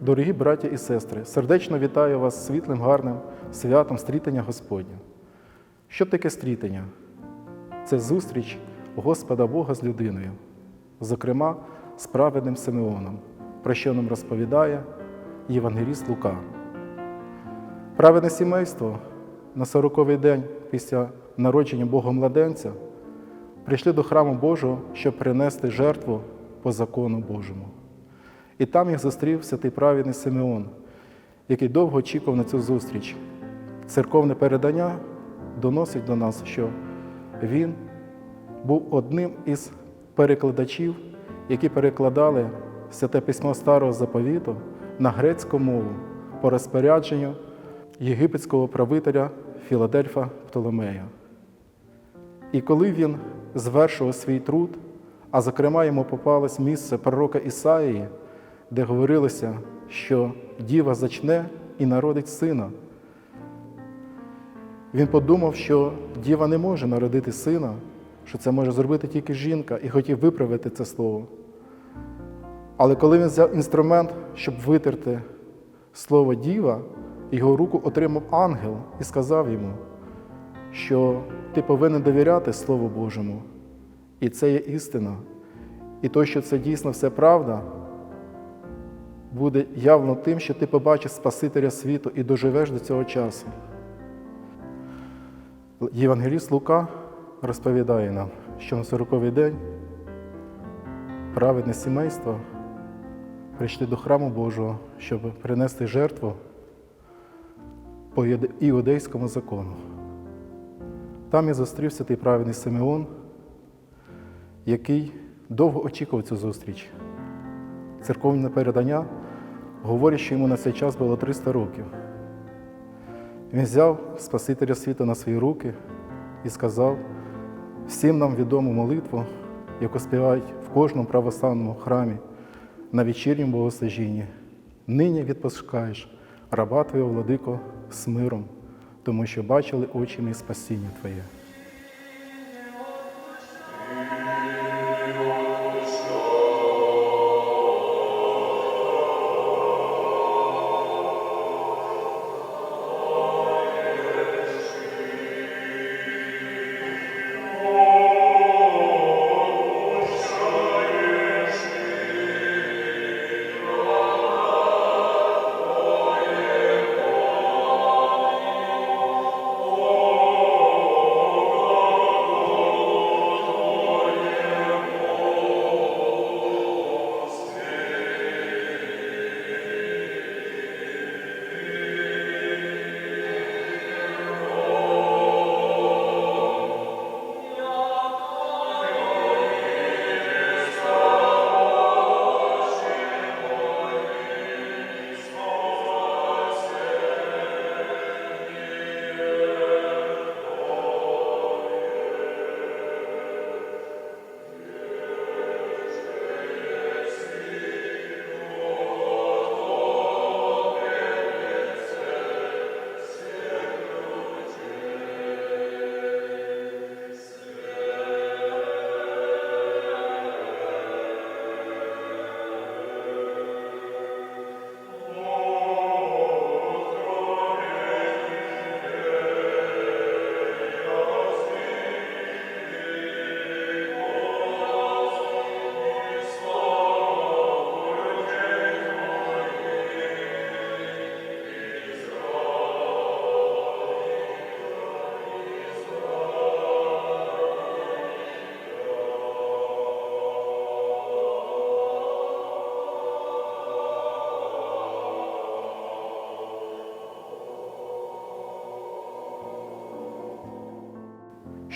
Дорогі браті і сестри, сердечно вітаю вас світлим, гарним святом стрітення Господня. Що таке стрітення? Це зустріч Господа Бога з людиною, зокрема з праведним Симеоном, про що нам розповідає Євангеліст Лука. Праведне сімейство на сороковий день після народження Бога младенця прийшли до храму Божого, щоб принести жертву по закону Божому. І там їх зустрів святий праведний Симеон, який довго очікував на цю зустріч. Церковне передання доносить до нас, що він був одним із перекладачів, які перекладали святе письмо Старого Заповіту на грецьку мову по розпорядженню єгипетського правителя Філадельфа Птоломея. І коли він звершував свій труд, а зокрема йому попалось місце пророка Ісаїї, де говорилося, що діва зачне і народить сина. Він подумав, що діва не може народити сина, що це може зробити тільки жінка, і хотів виправити це слово. Але коли він взяв інструмент, щоб витерти слово діва, його руку отримав ангел і сказав йому, що ти повинен довіряти Слову Божому, і це є істина. І то, що це дійсно все правда, буде явно тим, що ти побачиш Спасителя світу і доживеш до цього часу. Євангеліст Лука розповідає нам, що на сороковий день праведне сімейство прийшли до храму Божого, щоб принести жертву по іудейському закону. Там і зустрівся той праведний Симеон, який довго очікував цю зустріч. Церковне передання говорить, що йому на цей час було 300 років. Він взяв Спасителя світу на свої руки і сказав всім нам відому молитву, яку співають в кожному православному храмі на вечірньому богослужінні. Нині відпускаєш раба Твого владико з миром, тому що бачили очі мій спасіння Твоє.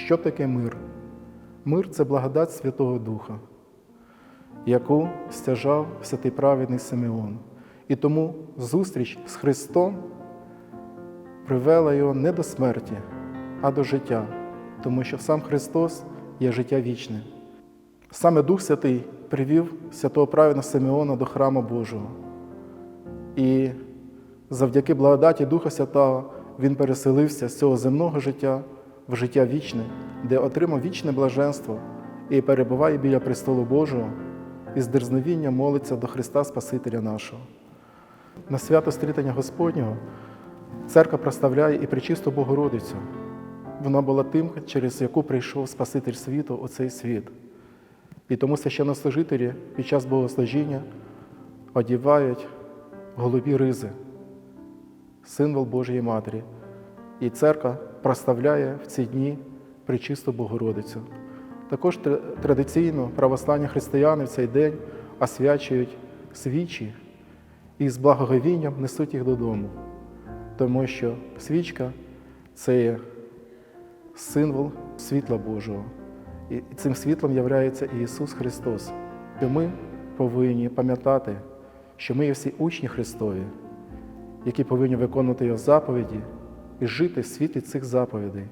Що таке мир? Мир це благодать Святого Духа, яку стяжав святий праведний Симеон. І тому зустріч з Христом привела його не до смерті, а до життя, тому що сам Христос є життя вічне. Саме Дух Святий привів святого праведного Симеона до храму Божого. І Завдяки благодаті Духа Святого він переселився з цього земного життя в життя вічне, де отримав вічне блаженство і перебуває біля престолу Божого і з дерзновінням молиться до Христа Спасителя нашого. На свято стрітання Господнього церква проставляє і пречисту Богородицю. Вона була тим, через яку прийшов Спаситель світу у цей світ. І тому священнослужителі під час богослужіння одівають голубі ризи, символ Божої Матері. І церква проставляє в ці дні пречисту Богородицю. Також традиційно православні християни в цей день освячують свічі і з благоговінням несуть їх додому, тому що свічка це є символ світла Божого. І цим світлом являється Ісус Христос. І ми повинні пам'ятати, що ми є всі учні Христові, які повинні виконувати Його заповіді і жити в світлі цих заповідей,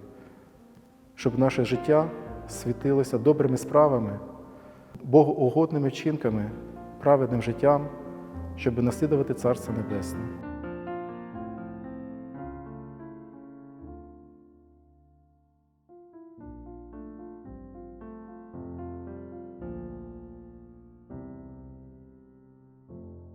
щоб наше життя світилося добрими справами, богоугодними вчинками, праведним життям, щоб наслідувати Царство Небесне.